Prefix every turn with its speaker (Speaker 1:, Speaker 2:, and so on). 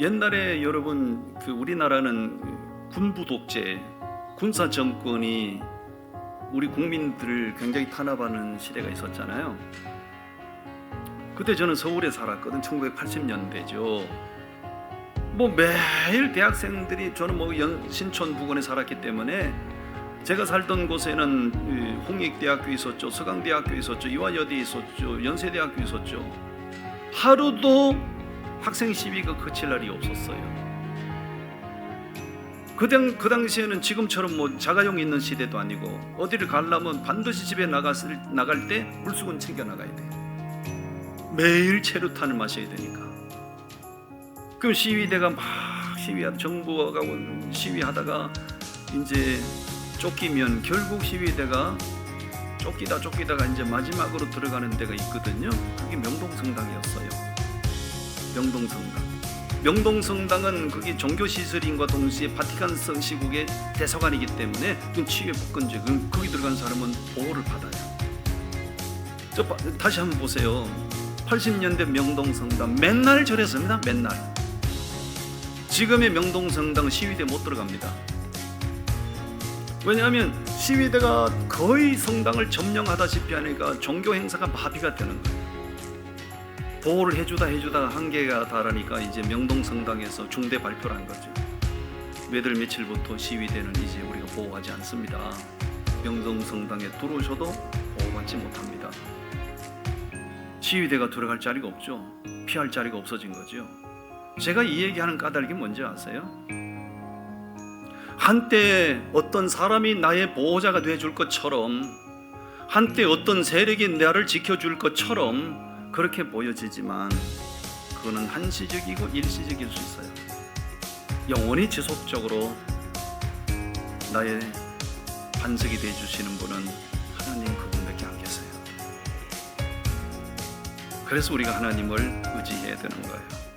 Speaker 1: 옛날에 여러분 그 우리나라는 군부 독재, 군사 정권이 우리 국민들을 굉장히 탄압하는 시대가 있었잖아요. 그때 저는 서울에 살았거든. 1980년대죠. 뭐 매일 대학생들이 저는 뭐 연, 신촌 부근에 살았기 때문에 제가 살던 곳에는 이 홍익대학교 있었죠, 서강대학교 있었죠, 이화여대 있었죠, 연세대학교 있었죠. 하루도 학생 시위가 그칠 날이 없었어요. 그, 당, 그 당시에는 지금처럼 뭐 자가용 있는 시대도 아니고 어디를 가려면 반드시 집에 나갔을, 나갈 때 물수건 챙겨 나가야 돼. 매일 체류탄을 마셔야 되니까. 그럼 시위대가 막 시위하 정부가 시위하다가 이제 쫓기면 결국 시위대가 쫓기다 쫓기다가 이제 마지막으로 들어가는 데가 있거든요. 그게 명동성당이었어요. 명동성당. 명동성당은 그게 종교 시설인과 동시에 바티칸성 시국의 대사관이기 때문에 그 치유의 복근제 그 거기 들어간 사람은 보호를 받아요. 저 바- 다시 한번 보세요. 80년대 명동성당 맨날 절했습니다. 맨날. 지금의 명동성당 시위대 못 들어갑니다. 왜냐하면 시위대가 거의 성당을 점령하다시피 하니까 종교 행사가 마비가 되는 거예요. 보호를 해주다 해주다 한계가 달하니까 이제 명동성당에서 중대 발표를 한 거죠. 매달 며칠부터 시위대는 이제 우리가 보호하지 않습니다. 명동성당에 들어오셔도 보호받지 못합니다. 시위대가 들어갈 자리가 없죠. 피할 자리가 없어진 거죠. 제가 이 얘기하는 까닭이 뭔지 아세요? 한때 어떤 사람이 나의 보호자가 되어줄 것처럼 한때 어떤 세력이 나를 지켜줄 것처럼 그렇게 보여지지만 그거는 한시적이고 일시적일 수 있어요. 영원히 지속적으로 나의 반석이 되어 주시는 분은 하나님 그분밖에 안 계세요. 그래서 우리가 하나님을 의지해야 되는 거예요.